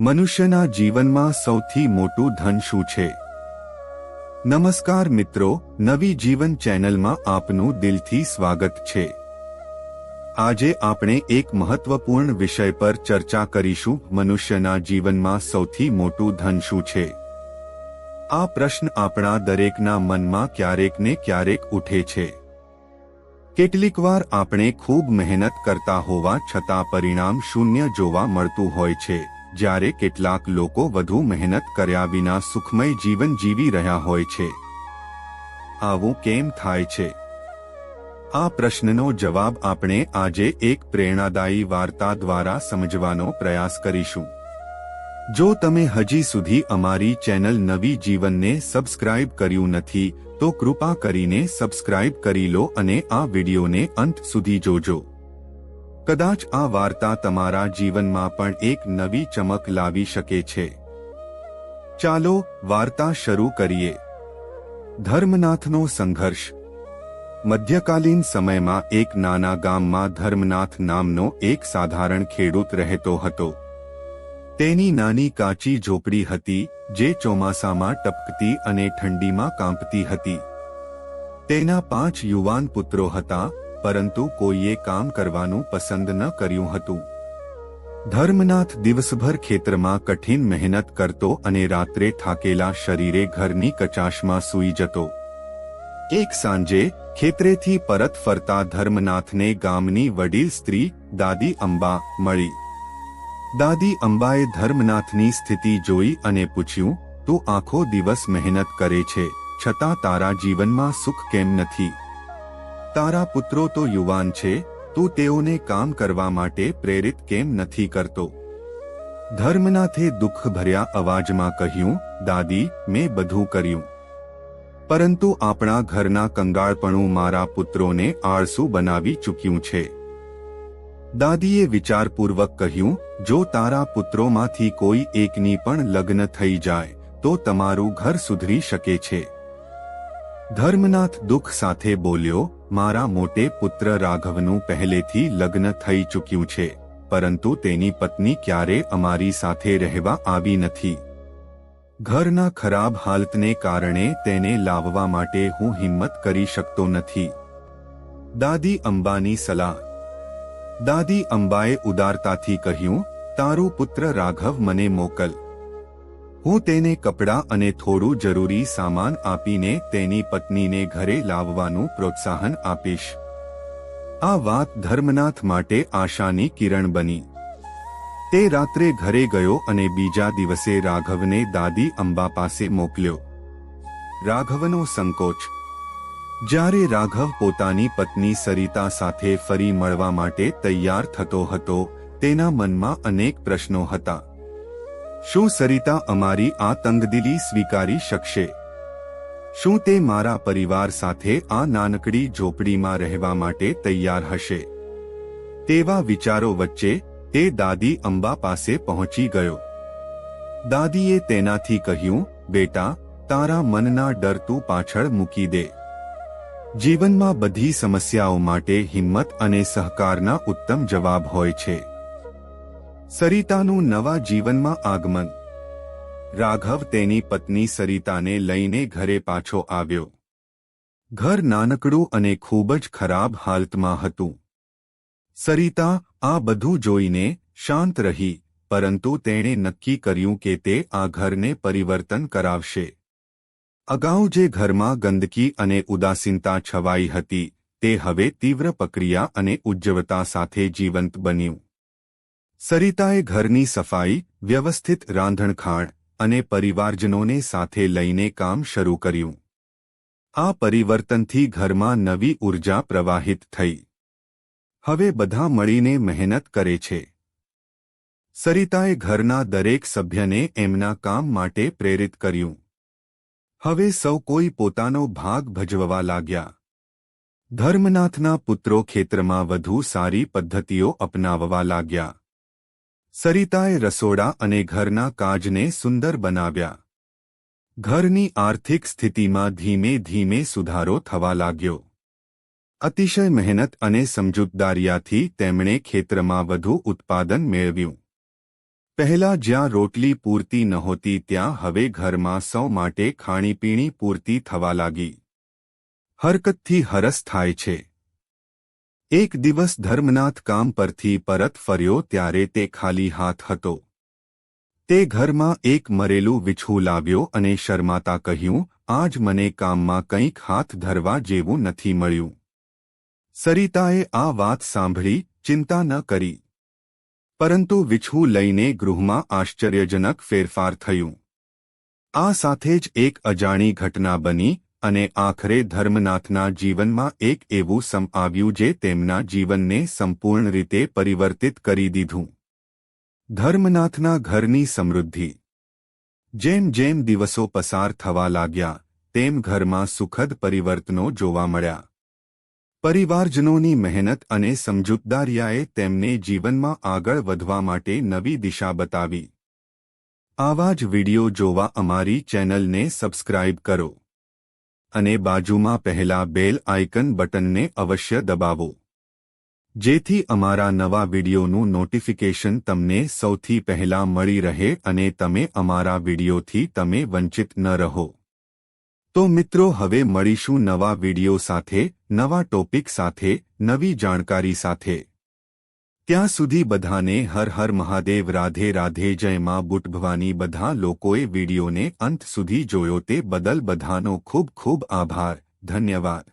મનુષ્યના જીવનમાં સૌથી મોટું ધન શું છે? નમસ્કાર મિત્રો, નવી જીવન ચેનલમાં આપનું દિલથી સ્વાગત છે. આજે આપણે એક મહત્વપૂર્ણ વિષય પર ચર્ચા કરીશું, મનુષ્યના જીવનમાં સૌથી મોટું ધન શું છે? આ પ્રશ્ન આપણા દરેકના મનમાં ક્યારેક ને ક્યારેક ઉઠે છે. કેટલીકવાર આપણે ખૂબ મહેનત કરતા હોવા છતાં પરિણામ શૂન્ય જોવા મળતું હોય છે. જ્યારે કેટલાક લોકો વધુ મહેનત કર્યા વિના સુખમય જીવન જીવી રહ્યા હોય છે. આવું કેમ થાય છે? આ પ્રશ્નનો જવાબ આપણે આજે એક પ્રેરણાદાયી વાર્તા દ્વારા સમજવાનો પ્રયાસ કરીશું. જો તમે હજી સુધી અમારી ચેનલ નવી જીવનને સબસ્ક્રાઇબ કર્યું નથી, તો કૃપા કરીને સબસ્ક્રાઇબ કરી લો અને આ વિડિયોને અંત સુધી જોજો. કદાચ આ વાર્તા તમારા જીવનમાં પણ એક નવી ચમક લાવી શકે છે. ચાલો વાર્તા શરૂ કરીએ. ધર્મનાથનો સંઘર્ષ. મધ્યકાલીન સમયમાં એક નાના ગામમાં ધર્મનાથ નામનો એક સાધારણ ખેડૂત રહેતો હતો. તેની નાની કાચી ઝોપડી હતી, જે ચોમાસામાં ટપકતી અને ઠંડીમાં કાંપતી હતી. તેના પાંચ યુવાન પુત્રો હતા પરંતુ કોઈએ કામ કરવાનું પસંદ ન કર્યું હતું. ધર્મનાથ દિવસભર ખેતરમાં કઠિન મહેનત કરતો અને રાત્રે થાકેલા શરીરે ઘરની કચાશમાં સૂઈ જતો. એક સાંજે ખેતરેથી પરત ફરતા ધર્મનાથને ગામની વડીલ સ્ત્રી, દાદી અંબા, મળી. દાદી અંબાએ ધર્મનાથની સ્થિતિ જોઈ અને પૂછ્યું, તું આખો દિવસ મહેનત કરે છે, છતાં તારા જીવનમાં સુખ કેમ નથી? તારા પુત્રો તો યુવાન છે, તું તેઓને કામ કરવા માટે પ્રેરિત કેમ નથી કરતો? ધર્મનાથે દુઃખભર્યા અવાજમાં કહ્યું, દાદી, મેં બધું કર્યું. પરંતુ આપણા ઘરના કંગાળપણું મારા પુત્રોને આળસુ બનાવી ચૂક્યું છે. દાદીએ વિચારપૂર્વક કહ્યું, જો તારા પુત્રોમાંથી કોઈ એકની પણ લગ્ન થઈ જાય, તો તમારું ઘર સુધરી શકે છે. ધર્મનાથ દુઃખ સાથે બોલ્યો, મારા મોટે પુત્ર રાઘવનું પહેલેથી લગ્ન થઈ ચૂક્યું છે, પરંતુ તેની પત્ની ક્યારે અમારી સાથે રહેવા આવી નથી. ઘરના ખરાબ હાલતને કારણે તેને લાવવા માટે હું હિંમત કરી શકતો નથી. દાદી અંબાની સલાહ. દાદી અંબાએ ઉદારતાથી કહ્યું, તારું પુત્ર રાઘવ મને મોકલ. હું તેને કપડાં અને થોડું જરૂરી સામાન આપીને તેની પત્નીને ઘરે લાવવાનું પ્રોત્સાહન આપીશ. આ વાત ધર્મનાથ માટે આશાની કિરણ બની. તે રાત્રે ઘરે ગયો અને બીજા દિવસે રાઘવને દાદી અંબા પાસે મોકલ્યો. રાઘવનો સંકોચ. જ્યારે રાઘવ પોતાની પત્ની સરિતા સાથે ફરી મળવા માટે તૈયાર થતો હતો, તેના મનમાં અનેક પ્રશ્નો હતા. શું સરિતા અમારી આ તંગદિલી સ્વીકારી શકશે? શું તે મારા પરિવાર સાથે આ નાનકડી ઝોપડીમાં રહેવા માટે તૈયાર હશે? તેવા વિચારો વચ્ચે તે દાદી અંબા પાસે પહોંચી ગયો. દાદીએ તેનાથી કહ્યું, બેટા, તારા મનના ડર તું પાછળ મૂકી દે. જીવનમાં બધી સમસ્યાઓ માટે હિંમત અને સહકારના ઉત્તમ જવાબ હોય છે. સરિતાનું નવા જીવનમાં આગમન. રાઘવ તેની પત્ની સરિતાને લઈને ઘરે પાછો આવ્યો. ઘર નાનકડું અને ખૂબ જ ખરાબ હાલતમાં હતું. સરિતા આ બધું જોઈને શાંત રહી, પરંતુ તેણે નક્કી કર્યું કે તે આ ઘરને પરિવર્તન કરાવશે. અગાઉ જે ઘરમાં ગંદકી અને ઉદાસીનતા છવાઈ હતી, તે હવે તીવ્ર પ્રક્રિયા અને ઉજ્જવતા સાથે જીવંત બન્યું. સરિતાએ ઘરની સફાઈ, વ્યવસ્થિત રાંધણખાણ અને પરિવારજનોને સાથે લઈને કામ શરૂ કર્યું. આ પરિવર્તનથી ઘરમાં નવી ઊર્જા પ્રવાહિત થઈ. હવે બધા મળીને મહેનત કરે છે. સરિતાએ ઘરના દરેક સભ્યને એમના કામ માટે પ્રેરિત કર્યું. હવે સૌ કોઈ પોતાનો ભાગ ભજવવા લાગ્યા. ધર્મનાથના પુત્રો ખેતરમાં વધુ સારી પદ્ધતિઓ અપનાવવા લાગ્યા. સરિતાએ રસોડા અને ઘરના કાજને સુંદર બનાવ્યા. ઘરની આર્થિક સ્થિતિમાં ધીમે ધીમે સુધારો થવા લાગ્યો. અતિશય મહેનત અને સમજૂતદારિયાથી તેમણે ખેતરમાં વધુ ઉત્પાદન મેળવ્યું. પહેલા જ્યાં રોટલી પૂરતી નહોતી ત્યાં હવે ઘરમાં સૌ માટે ખાણીપીણી પૂરતી થવા લાગી. હરકતથી હરસ થાય છે. એક દિવસ ધર્મનાથ કામ પરથી પરત ફર્યો ત્યારે તે ખાલી હાથ હતો. તે ઘરમાં એક મરેલું વિછું લાવ્યો અને શરમાતા કહ્યું, આજ મને કામમાં કંઈક હાથ ધરવા જેવું નથી મળ્યું. સરિતાએ આ વાત સાંભળી ચિંતા ન કરી. પરંતુ વિછું લઈને ગૃહમાં આશ્ચર્યજનક ફેરફાર થયું. આ સાથે જ એક અજાણી ઘટના બની અને આખરે ધર્મનાથના જીવનમાં એક એવું સમ આવ્યું જે તેમના જીવનને સંપૂર્ણ રીતે પરિવર્તિત કરી દીધું. ધર્મનાથના ઘરની સમૃદ્ધિ. જેમ જેમ દિવસો પસાર થવા લાગ્યા, તેમ ઘરમાં સુખદ પરિવર્તનો જોવા મળ્યા. પરિવારજનોની મહેનત અને સમજૂતદારિયાએ તેમને જીવનમાં આગળ વધવા માટે નવી દિશા બતાવી. આવા જ વિડિયો જોવા અમારી ચેનલને સબસ્ક્રાઇબ કરો. અને બાજુમાં પહેલા બેલ આઇકન બટનને અવશ્ય દબાવો. જેથી અમારા નવા વિડીયોનું નોટિફિકેશન તમને સૌથી પહેલા મળી રહે અને તમે અમારા વિડિયોથી તમે વંચિત ન રહો. તો મિત્રો, હવે મળીશું નવા વીડિયો સાથે, નવા ટોપિક સાથે, નવી જાણકારી સાથે. ત્યાં સુધી બધાને હર હર મહાદેવ, રાધે રાધે જયમાં બુટભવાની બધા લોકોએ વિડીયોને અંત સુધી જોયો તે બદલ બધાનો ખૂબ ખૂબ આભાર, ધન્યવાદ.